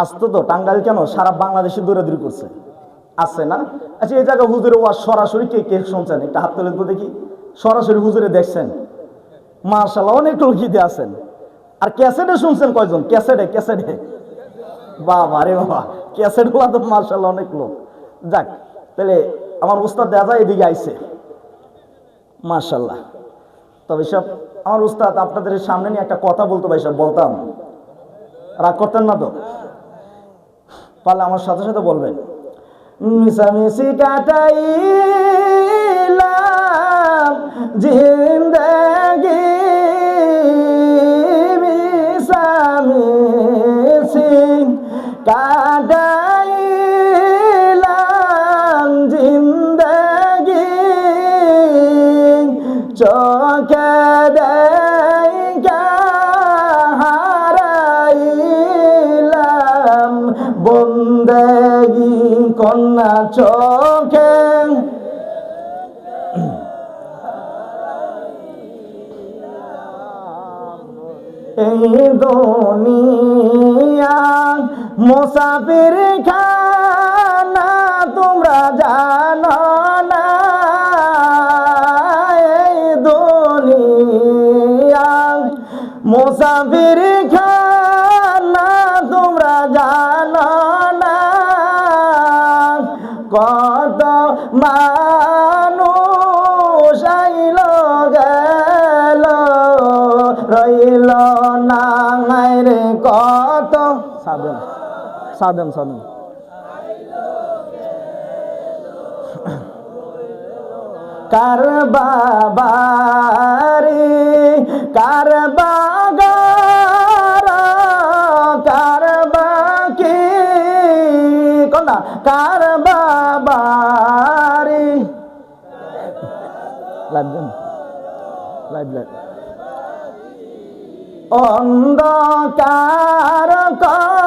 আসতো তো, টাঙ্গাইল কেন? সারা বাংলাদেশে দৌড়াদৌড়ি করছে। আছে না? আচ্ছা এই জায়গায় হুজুরে ওয়াজ সরাসরি কে কে শুনছেন? একটা হাত তুলে তো দেখি। সরাসরি হুজুরে দেখছেন। মার্শাল্লাহ অনেক লোকই আছেন। আর ক্যাসেটে শুনছেন কয়জন? ক্যাসেটে ক্যাসেটে। বাবা রে বাবা ক্যাসেটগুলা তো মার্শাল্লাহ অনেক লোক। যাক, তাহলে আমার উস্তাদ যায় এদিকে আইছে। মার্শাল্লাহ তবে সব, আমার উস্তাদ আপনাদের সামনে নিয়ে একটা কথা বলতো ভাই সব বলতাম। রাগ করতেন না তো? পারলে আমার সাথে সাথে বলবেন। মিশামিশি কাটাইলাম জিন্দগি মিশামিশি কাটাইলাম জিন্দগি চোখে বন্দেগি কন্যা চোখে। এই দুনিয়া মুসাফির খানা তোমরা জানো না। এই দুনিয়া মুসাফির কত মানুষ আইল গেল, রইল না রে কত? সাধন সাধন সাধন। কার বাবারি, কার বাগার কার বাবারি লাগবেন লাইভ লাইভ। অন্ধকার কর